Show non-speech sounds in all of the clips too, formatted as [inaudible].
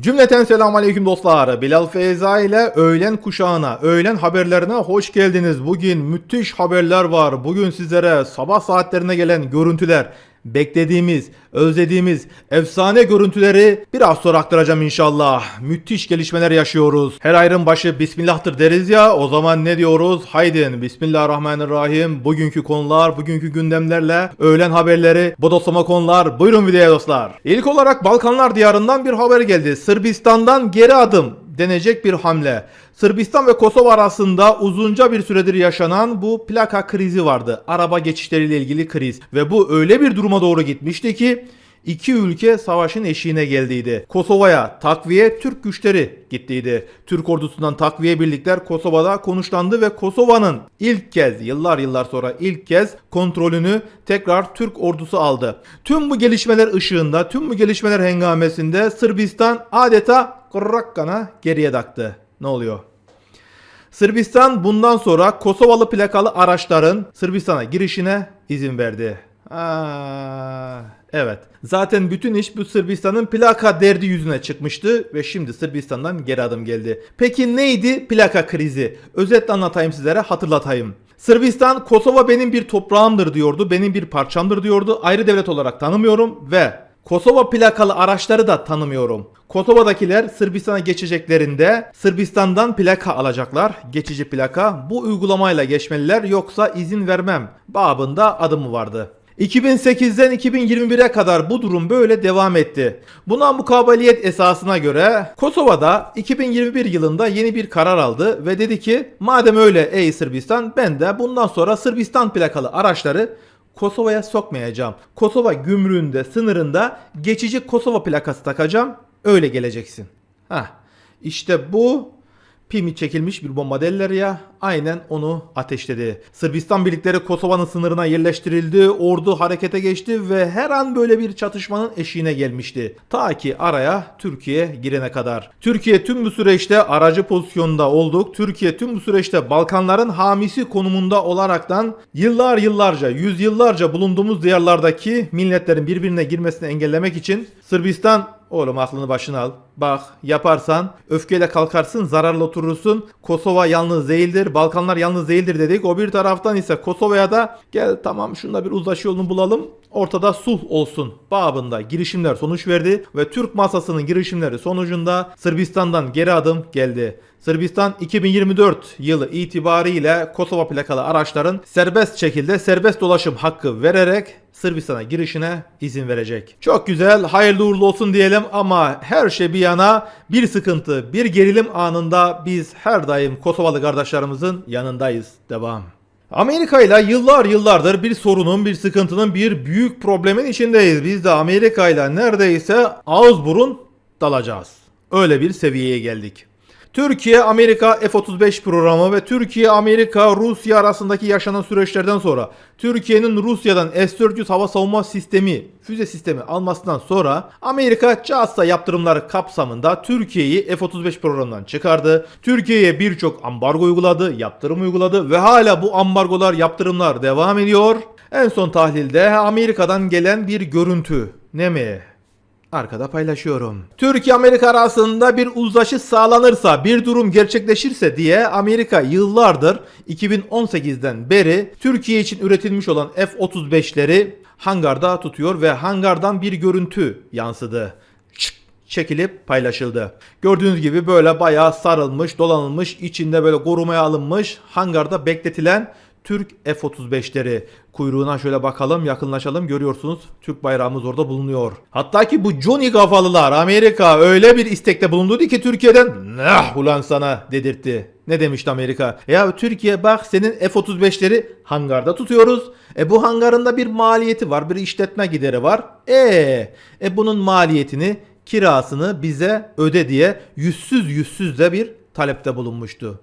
Cümleten selamun aleyküm dostlar. Bilal Feyza ile öğlen kuşağına, öğlen haberlerine hoş geldiniz. Bugün müthiş haberler var. Bugün sizlere sabah saatlerine gelen görüntüler, beklediğimiz, özlediğimiz efsane görüntüleri biraz sonra aktaracağım inşallah. Müthiş gelişmeler yaşıyoruz. Her ayrın başı Bismillah'tır deriz ya. O zaman ne diyoruz? Haydi Bismillahirrahmanirrahim. Bugünkü konular, bugünkü gündemlerle öğlen haberleri, bodoslama konular. Buyurun videoya dostlar. İlk olarak Balkanlar diyarından bir haber geldi. Sırbistan'dan geri adım denecek bir hamle. Sırbistan ve Kosova arasında uzunca bir süredir yaşanan bu plaka krizi vardı. Araba geçişleriyle ilgili kriz ve bu öyle bir duruma doğru gitmişti ki iki ülke savaşın eşiğine geldiydi. Kosova'ya takviye Türk güçleri gittiydi. Türk ordusundan takviye birlikler Kosova'da konuşlandı ve Kosova'nın ilk kez yıllar yıllar sonra ilk kez kontrolünü tekrar Türk ordusu aldı. Tüm bu gelişmeler ışığında, tüm bu gelişmeler hengamesinde Sırbistan adeta Kırrakkana geriye taktı. Ne oluyor? Sırbistan bundan sonra Kosovalı plakalı araçların Sırbistan'a girişine izin verdi. Aa, evet. Zaten bütün iş bu Sırbistan'ın plaka derdi yüzüne çıkmıştı ve şimdi Sırbistan'dan geri adım geldi. Peki neydi plaka krizi? Özetle anlatayım sizlere, hatırlatayım. Sırbistan Kosova benim bir toprağımdır diyordu, benim bir parçamdır diyordu. Ayrı devlet olarak tanımıyorum ve Kosova plakalı araçları da tanımıyorum. Kosova'dakiler Sırbistan'a geçeceklerinde Sırbistan'dan plaka alacaklar. Geçici plaka. Bu uygulamayla geçmeliler yoksa izin vermem babında adımı vardı. 2008'den 2021'e kadar bu durum böyle devam etti. Buna mukabeliyet esasına göre Kosova'da 2021 yılında yeni bir karar aldı ve dedi ki madem öyle ey Sırbistan ben de bundan sonra Sırbistan plakalı araçları Kosova'ya sokmayacağım. Kosova gümrüğünde, sınırında geçici Kosova plakası takacağım. Öyle geleceksin. Hah. İşte bu pimi çekilmiş bir bomba derler ya. Aynen onu ateşledi. Sırbistan birlikleri Kosova'nın sınırına yerleştirildi. Ordu harekete geçti ve her an böyle bir çatışmanın eşiğine gelmişti. Ta ki araya Türkiye girene kadar. Türkiye tüm bu süreçte aracı pozisyonda olduk. Türkiye tüm bu süreçte Balkanların hamisi konumunda olaraktan yıllar yıllarca, yüzyıllarca bulunduğumuz diyarlardaki milletlerin birbirine girmesini engellemek için Sırbistan Oğlum aklını başına al. Bak yaparsan öfkeyle kalkarsın zararla oturursun. Kosova yalnız değildir. Balkanlar yalnız değildir dedik. O bir taraftan ise Kosova'ya da gel tamam şunda bir uzlaşı yolunu bulalım. Ortada sulh olsun babında girişimler sonuç verdi ve Türk masasının girişimleri sonucunda Sırbistan'dan geri adım geldi. Sırbistan 2024 yılı itibariyle Kosova plakalı araçların serbest şekilde serbest dolaşım hakkı vererek Sırbistan'a girişine izin verecek. Çok güzel, hayırlı uğurlu olsun diyelim ama her şey bir yana bir sıkıntı, bir gerilim anında biz her daim Kosovalı kardeşlerimizin yanındayız. Devam. Amerika ile yıllar yıllardır bir sorunun, bir sıkıntının, bir büyük problemin içindeyiz. Biz de Amerika ile neredeyse ağız burun dalacağız. Öyle bir seviyeye geldik. Türkiye Amerika F-35 programı ve Türkiye Amerika Rusya arasındaki yaşanan süreçlerden sonra Türkiye'nin Rusya'dan S-400 hava savunma sistemi füze sistemi almasından sonra Amerika CASA yaptırımları kapsamında Türkiye'yi F-35 programından çıkardı. Türkiye'ye birçok ambargo uyguladı, yaptırım uyguladı ve hala bu ambargolar, yaptırımlar devam ediyor. En son tahlilde Amerika'dan gelen bir görüntü. Ne mi? Arkada paylaşıyorum. Türkiye Amerika arasında bir uzlaşı sağlanırsa, bir durum gerçekleşirse diye Amerika yıllardır 2018'den beri Türkiye için üretilmiş olan F-35'leri hangarda tutuyor ve hangardan bir görüntü yansıdı. Çık çekilip paylaşıldı. Gördüğünüz gibi böyle bayağı sarılmış, dolanılmış, içinde böyle korumaya alınmış hangarda bekletilen Türk F-35'leri. Kuyruğuna şöyle bakalım yakınlaşalım görüyorsunuz Türk bayrağımız orada bulunuyor. Hatta ki bu Johnny kafalılar Amerika öyle bir istekte bulundu ki Türkiye'den nah ulan sana dedirtti. Ne demişti Amerika? Ya Türkiye bak senin F-35'leri hangarda tutuyoruz. E bu hangarında bir maliyeti var bir işletme gideri var. E, e bunun maliyetini kirasını bize öde diye yüzsüz yüzsüz de bir talepte bulunmuştu.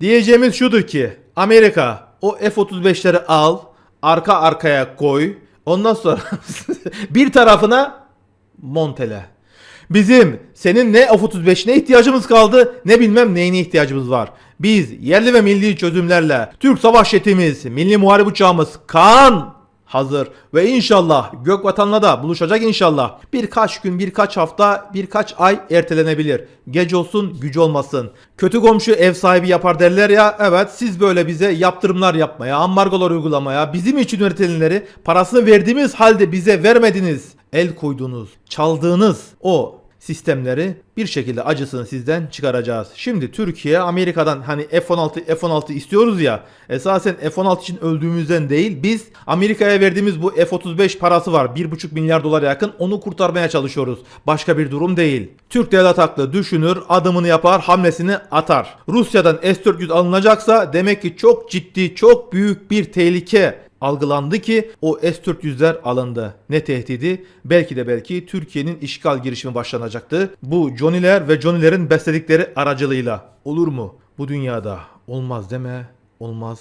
Diyeceğimiz şudur ki Amerika o F-35'leri al arka arkaya koy ondan sonra [laughs] bir tarafına montele. Bizim senin ne F-35'ine ihtiyacımız kaldı ne bilmem neyine ihtiyacımız var. Biz yerli ve milli çözümlerle Türk savaş jetimiz, milli muharip uçağımız Kaan hazır ve inşallah gök vatanla da buluşacak inşallah. Birkaç gün, birkaç hafta, birkaç ay ertelenebilir. Gece olsun, gücü olmasın. Kötü komşu ev sahibi yapar derler ya. Evet siz böyle bize yaptırımlar yapmaya, ambargolar uygulamaya, bizim için üretilenleri parasını verdiğimiz halde bize vermediniz. El koyduğunuz, çaldığınız o sistemleri bir şekilde acısını sizden çıkaracağız. Şimdi Türkiye Amerika'dan hani F-16 F-16 istiyoruz ya esasen F-16 için öldüğümüzden değil biz Amerika'ya verdiğimiz bu F-35 parası var 1,5 milyar dolara yakın onu kurtarmaya çalışıyoruz. Başka bir durum değil. Türk devlet haklı düşünür adımını yapar hamlesini atar. Rusya'dan S-400 alınacaksa demek ki çok ciddi çok büyük bir tehlike algılandı ki o S-400'ler alındı. Ne tehdidi? Belki de belki Türkiye'nin işgal girişimi başlanacaktı. Bu Johnny'ler ve Johnny'lerin besledikleri aracılığıyla. Olur mu? Bu dünyada olmaz deme, olmaz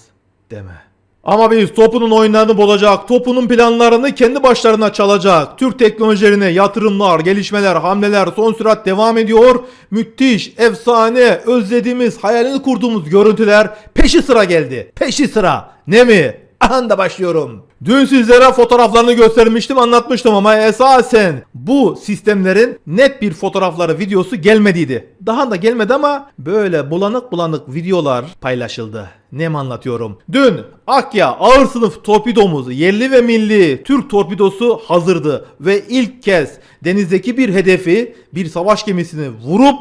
deme. Ama biz topunun oyunlarını bozacak, topunun planlarını kendi başlarına çalacak. Türk teknolojilerine yatırımlar, gelişmeler, hamleler son sürat devam ediyor. Müthiş, efsane, özlediğimiz, hayalini kurduğumuz görüntüler peşi sıra geldi. Peşi sıra. Ne mi? Anda başlıyorum. Dün sizlere fotoğraflarını göstermiştim anlatmıştım ama esasen bu sistemlerin net bir fotoğrafları videosu gelmediydi. Daha da gelmedi ama böyle bulanık bulanık videolar paylaşıldı. Ne anlatıyorum? Dün Akya ağır sınıf torpidomuz yerli ve milli Türk torpidosu hazırdı ve ilk kez denizdeki bir hedefi bir savaş gemisini vurup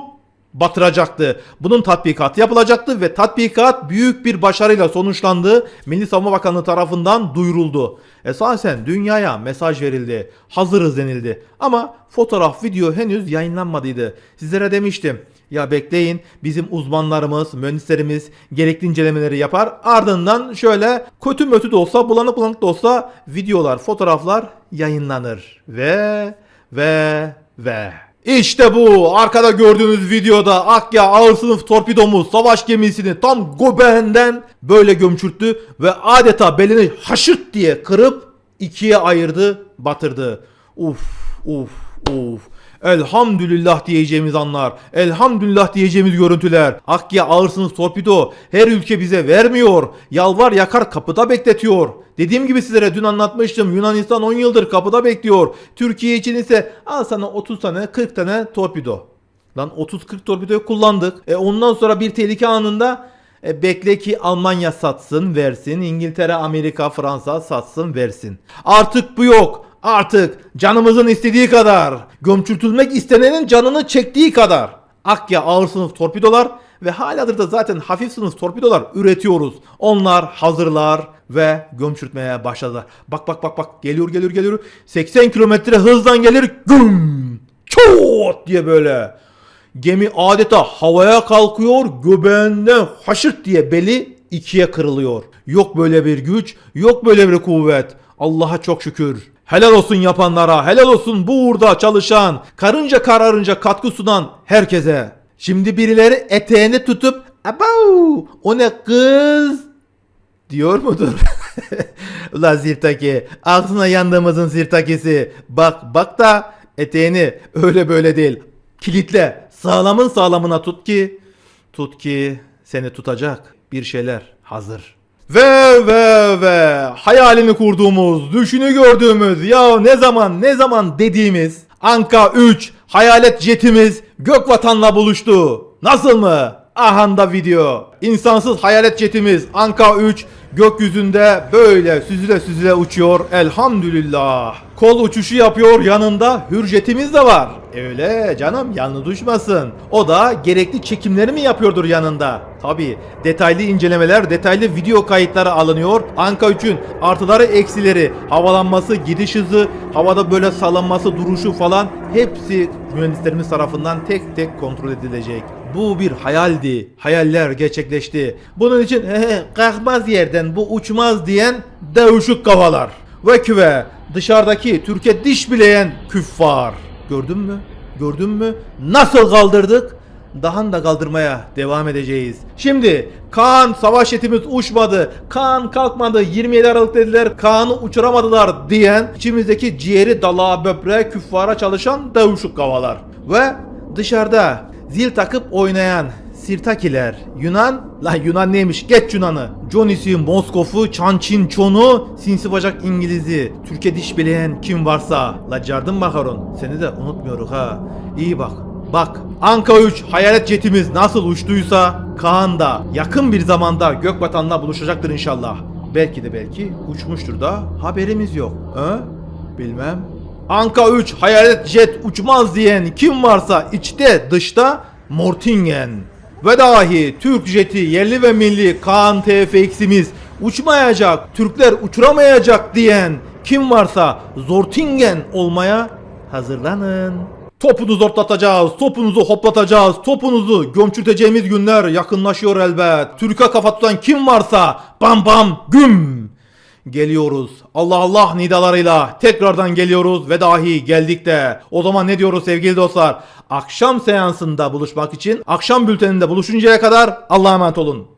batıracaktı. Bunun tatbikatı yapılacaktı ve tatbikat büyük bir başarıyla sonuçlandı. Milli Savunma Bakanlığı tarafından duyuruldu. Esasen dünyaya mesaj verildi. Hazırız denildi. Ama fotoğraf, video henüz yayınlanmadıydı. Sizlere demiştim. Ya bekleyin bizim uzmanlarımız, mühendislerimiz gerekli incelemeleri yapar. Ardından şöyle kötü mötü de olsa, bulanık bulanık da olsa videolar, fotoğraflar yayınlanır. Ve ve ve işte bu arkada gördüğünüz videoda Akya ağır sınıf torpidomuz savaş gemisini tam göbeğinden böyle gömçürttü ve adeta belini haşırt diye kırıp ikiye ayırdı batırdı. Uf uf uf. Elhamdülillah diyeceğimiz anlar. Elhamdülillah diyeceğimiz görüntüler. Akya ağır sınıf torpido her ülke bize vermiyor. Yalvar yakar kapıda bekletiyor. Dediğim gibi sizlere dün anlatmıştım. Yunanistan 10 yıldır kapıda bekliyor. Türkiye için ise al sana 30 tane 40 tane torpido. Lan 30-40 torpidoyu kullandık. E ondan sonra bir tehlike anında e, bekle ki Almanya satsın versin. İngiltere, Amerika, Fransa satsın versin. Artık bu yok. Artık canımızın istediği kadar. Gömçürtülmek istenenin canını çektiği kadar. Akya ağır sınıf torpidolar ve halihazırda zaten hafif sınıf torpidolar üretiyoruz. Onlar hazırlar ve gömçürtmeye başladılar. Bak bak bak bak geliyor geliyor geliyor. 80 kilometre hızdan gelir. Güm! Çot diye böyle. Gemi adeta havaya kalkıyor, göbeğinden haşırt diye beli ikiye kırılıyor. Yok böyle bir güç, yok böyle bir kuvvet. Allah'a çok şükür. Helal olsun yapanlara, helal olsun bu uğurda çalışan, karınca kararınca katkı sunan herkese. Şimdi birileri eteğini tutup, abau o ne kız diyor mudur? [laughs] Ulan Sirtaki, ağzına yandığımızın Sirtakisi. Bak bak da eteğini öyle böyle değil. Kilitle, sağlamın sağlamına tut ki, tut ki seni tutacak bir şeyler hazır. Ve ve ve hayalini kurduğumuz, düşünü gördüğümüz ya ne zaman ne zaman dediğimiz Anka 3 hayalet jetimiz gök vatanla buluştu. Nasıl mı? Ahanda video. İnsansız hayalet jetimiz Anka 3 gökyüzünde böyle süzüle süzüle uçuyor elhamdülillah. Kol uçuşu yapıyor yanında hürjetimiz de var. Öyle canım yanlı düşmasın. O da gerekli çekimleri mi yapıyordur yanında? Tabi detaylı incelemeler, detaylı video kayıtları alınıyor. Anka 3'ün artıları eksileri, havalanması, gidiş hızı, havada böyle sallanması, duruşu falan hepsi mühendislerimiz tarafından tek tek kontrol edilecek. Bu bir hayaldi. Hayaller gerçekleşti. Bunun için [laughs] kalkmaz yerden bu uçmaz diyen devşuk kafalar. Ve küve dışarıdaki Türkiye diş bileyen küffar. Gördün mü? Gördün mü? Nasıl kaldırdık? Daha da kaldırmaya devam edeceğiz. Şimdi Kaan savaş jetimiz uçmadı. Kaan kalkmadı. 27 Aralık dediler. Kaan'ı uçuramadılar diyen içimizdeki ciğeri dalağa böbreğe küffara çalışan devşuk kavalar. Ve dışarıda zil takıp oynayan Sirtakiler. Yunan? Lan Yunan neymiş? Geç Yunan'ı. Johnny'si, Moskov'u, Çançin, Çon'u, Sinsi Bacak İngiliz'i. Türkiye diş bileyen kim varsa. La cardım makaron. Seni de unutmuyoruz ha. İyi bak. Bak Anka 3 hayalet jetimiz nasıl uçtuysa Kaan da yakın bir zamanda Gökbatan'la buluşacaktır inşallah. Belki de belki uçmuştur da haberimiz yok. He? Bilmem. Anka 3 hayalet jet uçmaz diyen kim varsa içte dışta Mortingen. Ve dahi Türk jeti yerli ve milli Kaan TFX'imiz uçmayacak, Türkler uçuramayacak diyen kim varsa Zortingen olmaya hazırlanın. Topunuzu ortlatacağız, topunuzu hoplatacağız, topunuzu gömçürteceğimiz günler yakınlaşıyor elbet. Türk'e kafa tutan kim varsa bam bam güm. Geliyoruz. Allah Allah nidalarıyla tekrardan geliyoruz ve dahi geldik de. O zaman ne diyoruz sevgili dostlar? Akşam seansında buluşmak için akşam bülteninde buluşuncaya kadar Allah'a emanet olun.